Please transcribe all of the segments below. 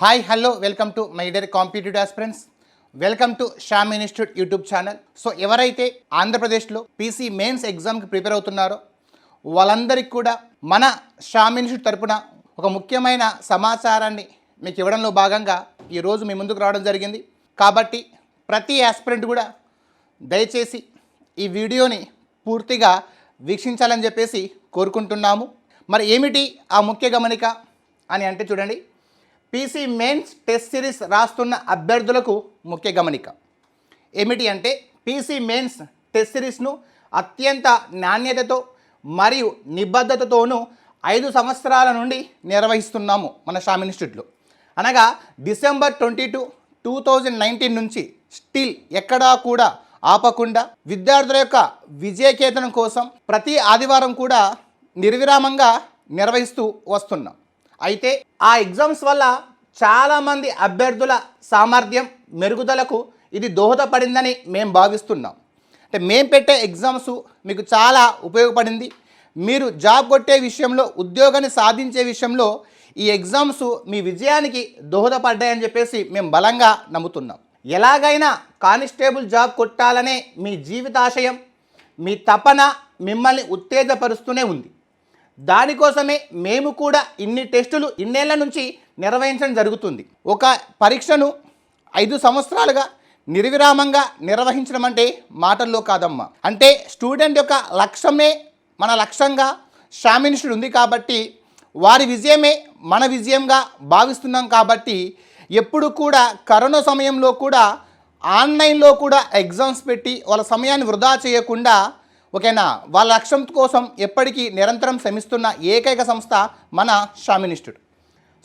Hi hello welcome to my dear competitive aspirants welcome to Shyam institute YouTube channel so ఎవరైతే ఆంధ్రప్రదేశ్లో PC mains ఎగ్జామ్కి prepare అవుతున్నారో వాళ్ళందరికీ కూడా మన శ్యామ్ ఇన్స్టిట్యూట్ తరపున ఒక ముఖ్యమైన సమాచారాన్ని మీకు ఇవ్వడంలో భాగంగా ఈరోజు మీ ముందుకు రావడం జరిగింది. కాబట్టి ప్రతి ఆస్పిరెంట్ కూడా దయచేసి ఈ వీడియోని పూర్తిగా వీక్షించాలని చెప్పేసి కోరుకుంటున్నాము. మరి ఏమిటి ఆ ముఖ్య గమనిక అని అంటే చూడండి. పీసీ మెయిన్స్ టెస్ట్ సిరీస్ రాస్తున్న అభ్యర్థులకు ముఖ్య గమనిక. ఏమిటి అంటే పీసీ మెయిన్స్ టెస్ట్ సిరీస్ను అత్యంత నాణ్యతతో మరియు నిబద్ధతతోనూ ఐదు సంవత్సరాల నుండి నిర్వహిస్తున్నాము మన షామ్ ఇన్స్టిట్యూట్లో. అనగా December twenty two two thousand nineteen నుంచి స్టిల్ ఎక్కడా కూడా ఆపకుండా విద్యార్థుల యొక్క విజయకేతనం కోసం ప్రతి ఆదివారం కూడా నిర్విరామంగా నిర్వహిస్తూ వస్తున్నాం. అయితే ఆ ఎగ్జామ్స్ వల్ల చాలామంది అభ్యర్థుల సామర్థ్యం మెరుగుదలకు ఇది దోహదపడిందని మేము భావిస్తున్నాం. అంటే మేము పెట్టే ఎగ్జామ్స్ మీకు చాలా ఉపయోగపడింది. మీరు జాబ్ కొట్టే విషయంలో ఉద్యోగాన్ని సాధించే విషయంలో ఈ ఎగ్జామ్స్ మీ విజయానికి దోహదపడ్డాయని చెప్పేసి మేము బలంగా నమ్ముతున్నాం. ఎలాగైనా కానిస్టేబుల్ జాబ్ కొట్టాలనే మీ జీవితాశయం మీ తపన మిమ్మల్ని ఉత్తేజపరుస్తూనే ఉంది. దానికోసమే మేము కూడా ఇన్ని టెస్టులు ఇన్నేళ్ళ నుంచి నిర్వహించడం జరుగుతుంది. ఒక పరీక్షను ఐదు సంవత్సరాలుగా నిర్విరామంగా నిర్వహించడం అంటే మాటల్లో కాదమ్మా. అంటే స్టూడెంట్ యొక్క లక్ష్యమే మన లక్ష్యంగా షామినిస్టుడు ఉంది కాబట్టి వారి విజయమే మన విజయంగా భావిస్తున్నాం కాబట్టి ఎప్పుడు కూడా కరోనా సమయంలో కూడా ఆన్లైన్లో కూడా ఎగ్జామ్స్ పెట్టి వాళ్ళ సమయాన్ని వృధా చేయకుండా ఓకేనా వాళ్ళ లక్ష్యం కోసం ఎప్పటికీ నిరంతరం శ్రమిస్తున్న ఏకైక సంస్థ మన షామినిస్టుడు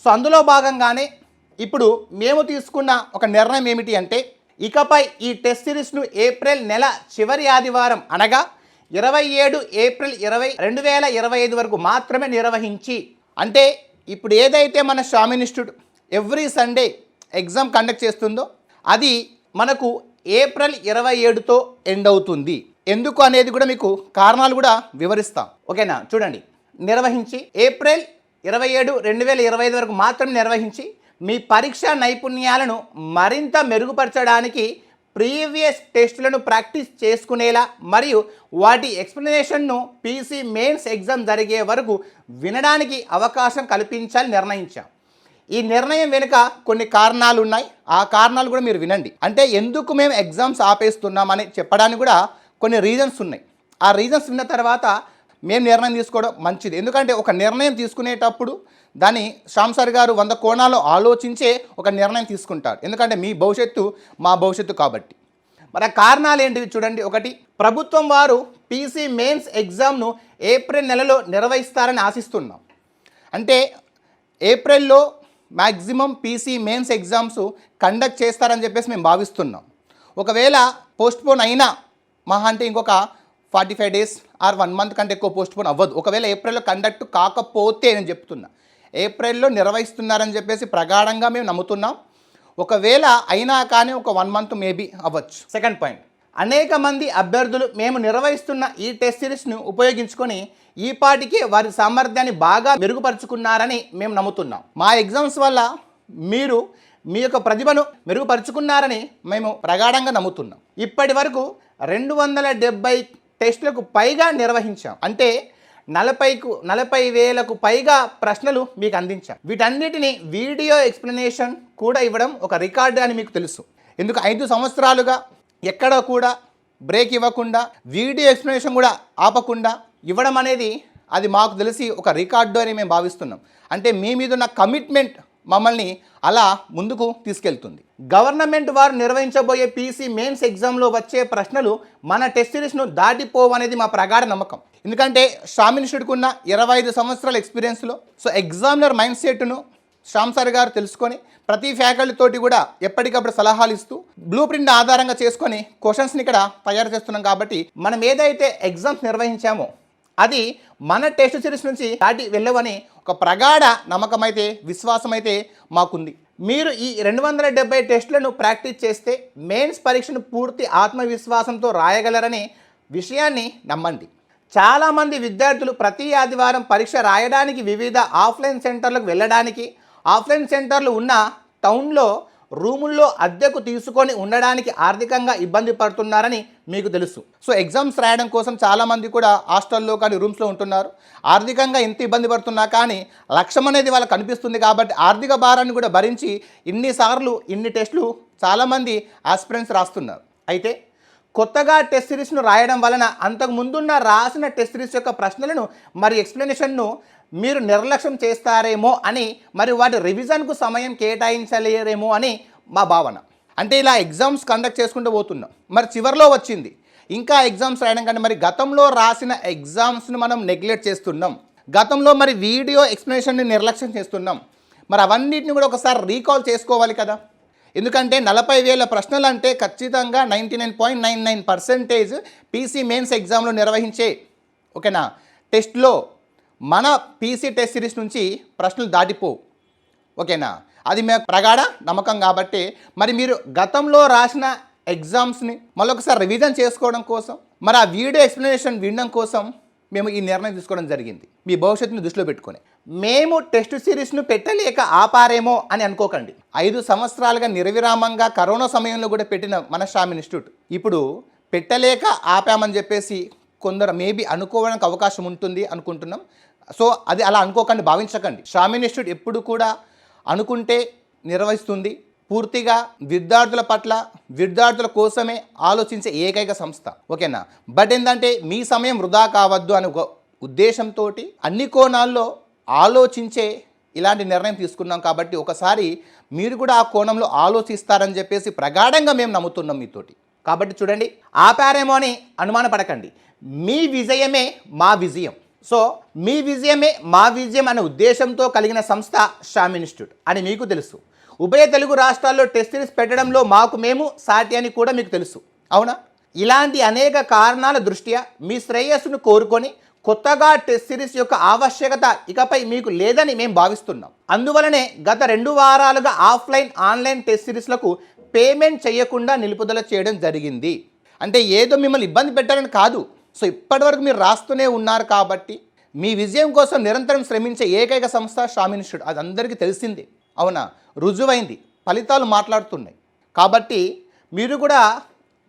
సో అందులో భాగంగానే ఇప్పుడు మేము తీసుకున్న ఒక నిర్ణయం ఏమిటి అంటే ఇకపై ఈ టెస్ట్ సిరీస్ను ఏప్రిల్ నెల చివరి ఆదివారం అనగా ఇరవై ఏడు ఏప్రిల్ ఇరవై రెండు వేల ఇరవై ఐదు వరకు మాత్రమే నిర్వహించి అంటే ఇప్పుడు ఏదైతే మన Swami institute every Sunday exam conduct చేస్తుందో అది మనకు ఏప్రిల్ ఇరవై ఏడుతో ఎండ్ అవుతుంది. ఎందుకు అనేది కూడా మీకు కారణాలు కూడా వివరిస్తాం. ఓకేనా? చూడండి. నిర్వహించి ఏప్రిల్ ఇరవై ఏడు రెండు వేల ఇరవై ఐదు వరకు మాత్రం నిర్వహించి మీ పరీక్షా నైపుణ్యాలను మరింత మెరుగుపరచడానికి ప్రీవియస్ టెస్టులను ప్రాక్టీస్ చేసుకునేలా మరియు వాటి ఎక్స్ప్లెనేషన్ను పీసీ మెయిన్స్ ఎగ్జామ్ జరిగే వరకు వినడానికి అవకాశం కల్పించాలని నిర్ణయించాం. ఈ నిర్ణయం వెనుక కొన్ని కారణాలు ఉన్నాయి. ఆ కారణాలు కూడా మీరు వినండి. అంటే ఎందుకు మేము ఎగ్జామ్స్ ఆపేస్తున్నామని చెప్పడానికి కూడా కొన్ని రీజన్స్ ఉన్నాయి. ఆ రీజన్స్ విన్న తర్వాత మేము నిర్ణయం తీసుకోవడం మంచిది. ఎందుకంటే ఒక నిర్ణయం తీసుకునేటప్పుడు దాన్ని శ్యామ్ సార్ గారు వంద కోణాలు ఆలోచించే ఒక నిర్ణయం తీసుకుంటారు. ఎందుకంటే మీ భవిష్యత్తు మా భవిష్యత్తు కాబట్టి. మరి కారణాలు ఏంటివి చూడండి. ఒకటి ప్రభుత్వం వారు పీసీ మెయిన్స్ ఎగ్జామ్ను ఏప్రిల్ నెలలో నిర్వహిస్తారని ఆశిస్తున్నాం. అంటే ఏప్రిల్లో maximum PC mains exams conduct చేస్తారని చెప్పేసి మేము భావిస్తున్నాం. ఒకవేళ పోస్ట్పోన్ అయినా మహా అంటే ఇంకొక forty five days or one month కంటే ఎక్కువ పోస్ట్పోన్ అవ్వదు. ఒకవేళ ఏప్రిల్లో కండక్ట్ కాకపోతే నేను చెప్తున్నా. ఏప్రిల్లో నిర్వహిస్తున్నారని చెప్పేసి ప్రగాఢంగా మేము నమ్ముతున్నాం. ఒకవేళ అయినా కానీ ఒక వన్ మంత్ మేబీ అవ్వచ్చు. Second point. అనేక మంది అభ్యర్థులు మేము నిర్వహిస్తున్న ఈ టెస్ట్ సిరీస్ను ఉపయోగించుకొని ఈ పాటికి వారి సామర్థ్యాన్ని బాగా మెరుగుపరుచుకున్నారని మేము నమ్ముతున్నాం. మా ఎగ్జామ్స్ వల్ల మీరు మీ యొక్క ప్రతిభను మెరుగుపరుచుకున్నారని మేము ప్రగాఢంగా నమ్ముతున్నాం. ఇప్పటి వరకు రెండు వందల డెబ్బై టెస్టులకు పైగా నిర్వహించాం. అంటే నలభైకు నలభై వేలకు పైగా ప్రశ్నలు మీకు అందించాం. వీటన్నిటిని వీడియో ఎక్స్ప్లెనేషన్ కూడా ఇవ్వడం ఒక రికార్డు అని మీకు తెలుసు. ఎందుకు? ఐదు సంవత్సరాలుగా ఎక్కడ కూడా బ్రేక్ ఇవ్వకుండా వీడియో ఎక్స్ప్లెనేషన్ కూడా ఆపకుండా ఇవ్వడం అనేది అది మాకు తెలిసి ఒక రికార్డు అని మేము భావిస్తున్నాం. అంటే మీ మీద ఉన్న కమిట్మెంట్ మమ్మల్ని అలా ముందుకు తీసుకెళ్తుంది. గవర్నమెంట్ వారు నిర్వహించబోయే పీసీ మెయిన్స్ ఎగ్జామ్లో వచ్చే ప్రశ్నలు మన టెస్ట్ సిరీస్ను దాటిపోవనేది మా ప్రగాఢ నమ్మకం. ఎందుకంటే షామ్ షుడ్కున్న ఇరవై ఐదు సంవత్సరాల ఎక్స్పీరియన్స్లో సో ఎగ్జామినర్ మైండ్ సెట్ను శ్యామ్ సార్ గారు తెలుసుకొని ప్రతి ఫ్యాకల్టీ తోటి కూడా ఎప్పటికప్పుడు సలహాలు ఇస్తూ బ్లూ ప్రింట్ ఆధారంగా చేసుకొని క్వశ్చన్స్ని ఇక్కడ తయారు చేస్తున్నాం కాబట్టి మనం ఏదైతే ఎగ్జామ్స్ నిర్వహించామో అది మన టెస్ట్ సిరీస్ నుంచి దాటి వెళ్ళవని ఒక ప్రగాఢ నమ్మకం అయితే విశ్వాసం అయితే మాకుంది. మీరు ఈ రెండు వందల డెబ్బై టెస్టులను ప్రాక్టీస్ చేస్తే మెయిన్స్ పరీక్షను పూర్తి ఆత్మవిశ్వాసంతో రాయగలరని విషయాన్ని నమ్మండి. చాలామంది విద్యార్థులు ప్రతి ఆదివారం పరీక్ష రాయడానికి వివిధ ఆఫ్లైన్ సెంటర్లకు వెళ్ళడానికి ఆఫ్లైన్ సెంటర్లు ఉన్న టౌన్లో రూముల్లో అద్దెకు తీసుకొని ఉండడానికి ఆర్థికంగా ఇబ్బంది పడుతున్నారని మీకు తెలుసు. సో ఎగ్జామ్స్ రాయడం కోసం చాలామంది కూడా హాస్టల్లో కానీ రూమ్స్లో ఉంటున్నారు. ఆర్థికంగా ఎంత ఇబ్బంది పడుతున్నా కానీ లక్ష్యం అనేది వాళ్ళకి కనిపిస్తుంది కాబట్టి ఆర్థిక భారాన్ని కూడా భరించి ఇన్నిసార్లు ఇన్ని టెస్టులు చాలామంది ఆస్పిరెంట్స్ రాస్తున్నారు. అయితే కొత్తగా టెస్ట్ సిరీస్ను రాయడం వలన అంతకు ముందున్న రాసిన టెస్ట్ సిరీస్ యొక్క ప్రశ్నలను మరి ఎక్స్ప్లెనేషన్ను మీరు నిర్లక్ష్యం చేస్తారేమో అని మరి వాటి రివిజన్కు సమయం కేటాయించలేరేమో అని మా భావన. అంటే ఇలా ఎగ్జామ్స్ కండక్ట్ చేసుకుంటూ పోతున్నాం. మరి చివరిలో వచ్చింది. ఇంకా ఎగ్జామ్స్ రాయడం కంటే మరి గతంలో రాసిన ఎగ్జామ్స్ను మనం నెగ్లెక్ట్ చేస్తున్నాం. గతంలో మరి వీడియో ఎక్స్ప్లెనేషన్ని నిర్లక్ష్యం చేస్తున్నాం. మరి అవన్నిటిని కూడా ఒకసారి రీకాల్ చేసుకోవాలి కదా. ఎందుకంటే నలభై వేల ప్రశ్నలు అంటే ఖచ్చితంగా ninety nine point nine nine percentage PC mains ఎగ్జామ్లో నిర్వహించే ఓకేనా? టెస్ట్లో మన పీసీ టెస్ట్ సిరీస్ నుంచి ప్రశ్నలు దాటిపోవు ఓకేనా? అది మేము ప్రగాఢ నమ్మకం కాబట్టి మరి మీరు గతంలో రాసిన ఎగ్జామ్స్ని మళ్ళొకసారి రివిజన్ చేసుకోవడం కోసం మరి ఆ వీడియో ఎక్స్ప్లెనేషన్ వినడం కోసం మేము ఈ నిర్ణయం తీసుకోవడం జరిగింది. మీ భవిష్యత్తును దృష్టిలో పెట్టుకొని. మేము టెస్ట్ సిరీస్ను పెట్టలేక ఆపారేమో అని అనుకోకండి. ఐదు సంవత్సరాలుగా నిర్విరామంగా కరోనా సమయంలో కూడా పెట్టిన మన ఇన్స్టిట్యూట్. ఇప్పుడు పెట్టలేక ఆపామని చెప్పేసి కొందరు మేబీ అనుకోవడానికి అవకాశం ఉంటుంది అనుకుంటున్నాం. సో అది అలా అనుకోకండి భావించకండి. శ్రామి ఇన్స్టిట్యూట్ ఎప్పుడు కూడా అనుకుంటే నిర్వహిస్తుంది. పూర్తిగా విద్యార్థుల పట్ల విద్యార్థుల కోసమే ఆలోచించే ఏకైక సంస్థ. ఓకేనా? బట్ ఏంటంటే మీ సమయం వృధా కావద్దు అనే ఒక ఉద్దేశంతో అన్ని కోణాల్లో ఆలోచించే ఇలాంటి నిర్ణయం తీసుకున్నాం కాబట్టి ఒకసారి మీరు కూడా ఆ కోణంలో ఆలోచిస్తారని చెప్పేసి ప్రగాఢంగా మేము నమ్ముతున్నాం మీతోటి. కాబట్టి చూడండి ఆపారేమో అని అనుమాన పడకండి మీ విజయమే మా విజయం. సో మీ విజయమే మా విజయం అనే ఉద్దేశంతో కలిగిన సంస్థ షామ్ ఇన్స్టిట్యూట్ అని మీకు తెలుసు. ఉభయ తెలుగు రాష్ట్రాల్లో టెస్ట్ సిరీస్ పెట్టడంలో మాకు మేము సాటి అని కూడా మీకు తెలుసు. అవునా? ఇలాంటి అనేక కారణాల దృష్ట్యా మీ శ్రేయస్సును కోరుకొని కొత్తగా టెస్ట్ సిరీస్ యొక్క ఆవశ్యకత ఇకపై మీకు లేదని మేము భావిస్తున్నాం. అందువలనే గత రెండు వారాలుగా ఆఫ్లైన్ ఆన్లైన్ టెస్ట్ సిరీస్లకు పేమెంట్ చేయకుండా నిలుపుదల చేయడం జరిగింది. అంటే ఏదో మిమ్మల్ని ఇబ్బంది పెట్టాలని కాదు. సో ఇప్పటివరకు మీరు రాస్తూనే ఉన్నారు కాబట్టి మీ విజయం కోసం నిరంతరం శ్రమించే ఏకైక సంస్థ షామినిషుడు అది అందరికీ తెలిసిందే. అవునా? రుజువైంది. ఫలితాలు మాట్లాడుతున్నాయి. కాబట్టి మీరు కూడా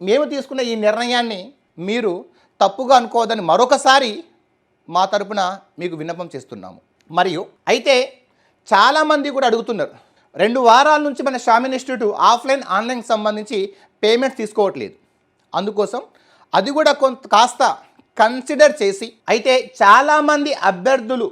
మేము తీసుకున్న ఈ నిర్ణయాన్ని మీరు తప్పుగా అనుకోవద్దని మరొకసారి మా తరపున మీకు విన్నపం చేస్తున్నాము. మరియు అయితే చాలామంది కూడా అడుగుతున్నారు. రెండు వారాల నుంచి మన షామ్ ఇన్స్టిట్యూట్ ఆఫ్లైన్ ఆన్లైన్ సంబంధించి పేమెంట్స్ తీసుకోవట్లేదు. అందుకోసం అది కూడా కొంత కాస్త కన్సిడర్ చేసి అయితే చాలామంది అభ్యర్థులు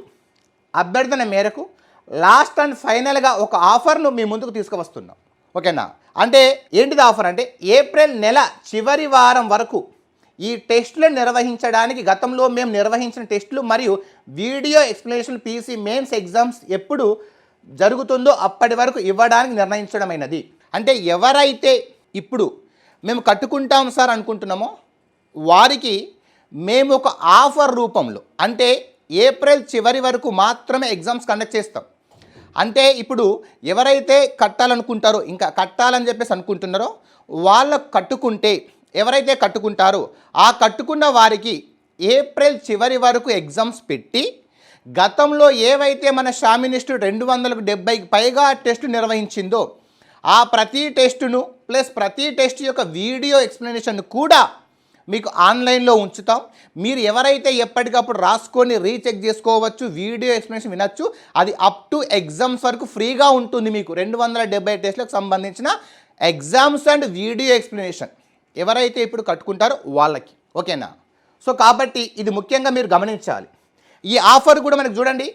అభ్యర్థన మేరకు లాస్ట్ అండ్ ఫైనల్గా ఒక ఆఫర్ను మీ ముందుకు తీసుకువస్తున్నాం. ఓకేనా? అంటే ఏంటిది ఆఫర్ అంటే ఏప్రిల్ నెల చివరి వారం వరకు ఈ టెస్టులను నిర్వహించడానికి గతంలో మేము నిర్వహించిన టెస్టులు మరియు video explanation PC mains exams ఎప్పుడు జరుగుతుందో అప్పటి వరకు ఇవ్వడానికి నిర్ణయించడమైనది. అంటే ఎవరైతే ఇప్పుడు మేము కట్టుకుంటాం సార్ అనుకుంటున్నామో వారికి మేము ఒక ఆఫర్ రూపంలో అంటే ఏప్రిల్ చివరి వరకు మాత్రమే ఎగ్జామ్స్ కండక్ట్ చేస్తాం. అంటే ఇప్పుడు ఎవరైతే కట్టాలనుకుంటారో ఇంకా కట్టాలని చెప్పేసి అనుకుంటున్నారో వాళ్ళ కట్టుకుంటే ఎవరైతే కట్టుకుంటారో ఆ కట్టుకున్న వారికి ఏప్రిల్ చివరి వరకు ఎగ్జామ్స్ పెట్టి గతంలో ఏవైతే మన షామినిస్టు రెండు వందలకు డెబ్బైకి పైగా టెస్టు నిర్వహించిందో ఆ ప్రతి టెస్టును ప్లస్ ప్రతి టెస్ట్ యొక్క వీడియో ఎక్స్ప్లెనేషన్ కూడా మీకు ఆన్లైన్లో ఉంచుతాం. మీరు ఎవరైతే ఎప్పటికప్పుడు రాసుకొని రీచెక్ చేసుకోవచ్చు వీడియో ఎక్స్ప్లెనేషన్ వినొచ్చు అది అప్ టు ఎగ్జామ్స్ వరకు ఫ్రీగా ఉంటుంది మీకు. రెండు వందల డెబ్బై టెస్ట్లకు సంబంధించిన ఎగ్జామ్స్ అండ్ వీడియో ఎక్స్ప్లెనేషన్ ఎవరైతే ఇప్పుడు కట్టుకుంటారో వాళ్ళకి. ఓకేనా? సో కాబట్టి ఇది ముఖ్యంగా మీరు గమనించాలి. ఈ ఆఫర్ కూడా మనకు చూడండి.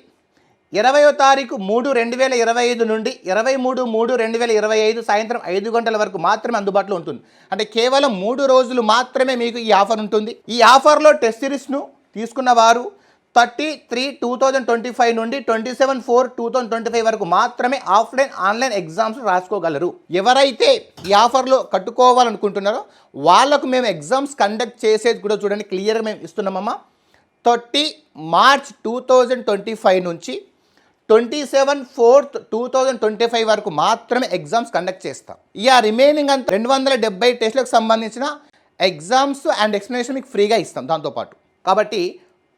ఇరవయో తారీఖు మూడు రెండు వేల ఇరవై ఐదు నుండి ఇరవై మూడు మూడు రెండు వేల ఇరవై ఐదు సాయంత్రం ఐదు గంటల వరకు మాత్రమే అందుబాటులో ఉంటుంది. అంటే కేవలం మూడు రోజులు మాత్రమే మీకు ఈ ఆఫర్ ఉంటుంది. ఈ ఆఫర్లో టెస్ట్ సిరీస్ను తీసుకున్న వారు thirty three two thousand twenty five నుండి twenty seven four two thousand twenty five వరకు మాత్రమే ఆఫ్లైన్ ఆన్లైన్ ఎగ్జామ్స్ రాసుకోగలరు. ఎవరైతే ఈ ఆఫర్లో కట్టుకోవాలనుకుంటున్నారో వాళ్ళకు మేము ఎగ్జామ్స్ కండక్ట్ చేసేది కూడా చూడండి క్లియర్గా మేము ఇస్తున్నామమ్మా. Thirty March two thousand twenty five నుంచి twenty seven fourth two thousand twenty five వరకు మాత్రమే ఎగ్జామ్స్ కండక్ట్ చేస్తాం. ఇక రిమైనింగ్ అంత రెండు వందల డెబ్బై టెస్ట్లకు సంబంధించిన ఎగ్జామ్స్ అండ్ ఎక్స్ప్లెనేషన్ మీకు ఫ్రీగా ఇస్తాం దాంతోపాటు కాబట్టి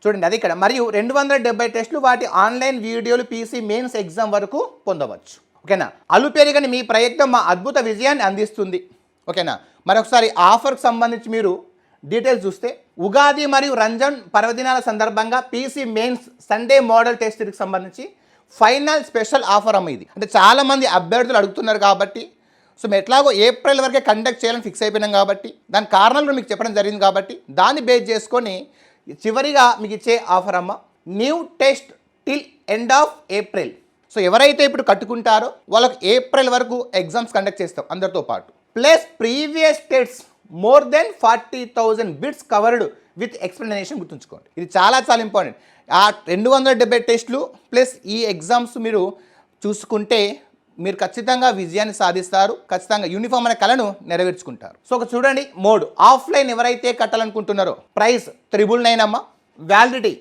చూడండి అది ఇక్కడ. మరియు రెండు వందల డెబ్బై టెస్టులు వాటి ఆన్లైన్ వీడియోలు పీసీ మెయిన్స్ ఎగ్జామ్ వరకు పొందవచ్చు. ఓకేనా? అలుపెరిగని మీ ప్రయత్నం మా అద్భుత విజయాన్ని అందిస్తుంది. ఓకేనా? మరొకసారి ఆఫర్కి సంబంధించి మీరు డీటెయిల్స్ చూస్తే ఉగాది మరియు రంజాన్ పర్వదినాల సందర్భంగా పీసీ మెయిన్స్ సండే మోడల్ టెస్ట్కి సంబంధించి ఫైనల్ స్పెషల్ ఆఫర్ అమ్మ ఇది. అంటే చాలామంది అభ్యర్థులు అడుగుతున్నారు కాబట్టి సో మేము ఎట్లాగో ఏప్రిల్ వరకే కండక్ట్ చేయాలని ఫిక్స్ అయిపోయినాం కాబట్టి దాని కారణాలు మీకు చెప్పడం జరిగింది కాబట్టి దాన్ని బేస్ చేసుకొని చివరిగా మీకు ఇచ్చే ఆఫర్ అమ్మ new test till end of April so ఎవరైతే ఇప్పుడు కట్టుకుంటారో వాళ్ళకి ఏప్రిల్ వరకు ఎగ్జామ్స్ కండక్ట్ చేస్తాం అందరితో పాటు. Plus previous test more than forty thousand bits covered with explanation గుర్తుంచుకోండి. ఇది చాలా చాలా ఇంపార్టెంట్. ఆ రెండు వందల డెబ్బై టెస్టులు ప్లస్ ఈ ఎగ్జామ్స్ మీరు చూసుకుంటే మీరు ఖచ్చితంగా విజయాన్ని సాధిస్తారు. ఖచ్చితంగా యూనిఫామ్ అనే కళను నెరవేర్చుకుంటారు. సో ఒక చూడండి మోడ్. ఆఫ్లైన్ ఎవరైతే కట్టాలనుకుంటున్నారో ప్రైస్ త్రిబుల్ నైన్ అమ్మ. Validity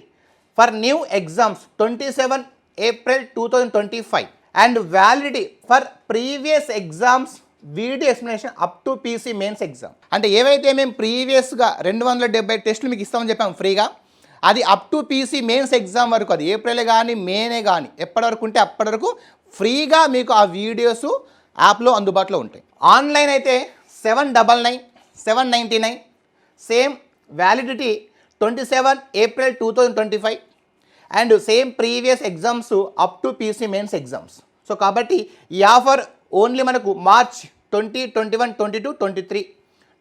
for new exams twenty seven April two thousand twenty five and validity for previous exams video explanation up to PC mains exam. అంటే ఏవైతే మేము ప్రీవియస్గా రెండు వందల డెబ్బై టెస్టులు మీకు ఇస్తామని చెప్పాము ఫ్రీగా అది up to PC mains exam వరకు అది ఏప్రిల్ కానీ మేనే కానీ ఎప్పటి వరకు ఉంటే అప్పటి వరకు ఫ్రీగా మీకు ఆ వీడియోస్ యాప్లో అందుబాటులో ఉంటాయి. ఆన్లైన్ అయితే seven double nine seven ninety nine same validity twenty seven April two thousand twenty five and same previous exams up to PC mains exams. So కాబట్టి ఈ ఆఫర్ ఓన్లీ మనకు March twenty twenty one twenty two twenty three.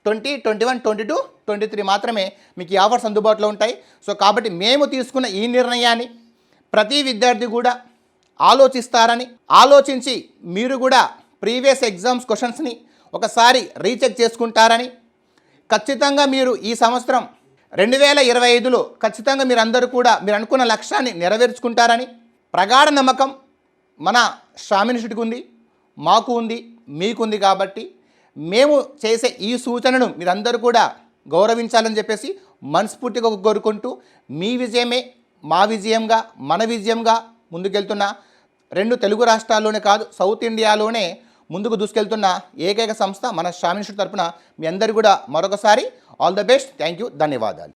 Twenty twenty one twenty two twenty three మాత్రమే మీకు ఈ offers అందుబాటులో ఉంటాయి. So కాబట్టి మేము తీసుకున్న ఈ నిర్ణయాన్ని ప్రతి విద్యార్థి కూడా ఆలోచిస్తారని ఆలోచించి మీరు కూడా ప్రీవియస్ ఎగ్జామ్స్ క్వశ్చన్స్ని ఒకసారి రీచెక్ చేసుకుంటారని ఖచ్చితంగా మీరు ఈ సంవత్సరం రెండు వేల ఇరవై ఐదులో ఖచ్చితంగా మీరు అందరూ కూడా మీరు అనుకున్న లక్ష్యాన్ని నెరవేర్చుకుంటారని ప్రగాఢ నమ్మకం మన శ్రామినిషుడికి ఉంది. మాకు ఉంది మీకుంది కాబట్టి మేము చేసే ఈ సూచనను మీరందరూ కూడా గౌరవించాలని చెప్పేసి మనస్ఫూర్తిగా కోరుకుంటూ మీ విజయమే మా విజయంగా మన విజయంగా ముందుకెళ్తున్న రెండు తెలుగు రాష్ట్రాల్లోనే కాదు సౌత్ ఇండియాలోనే ముందుకు దూసుకెళ్తున్న ఏకైక సంస్థ మన శ్రామినిషుడి తరపున మీ అందరు కూడా మరొకసారి all the best thank you ధన్యవాదాలు.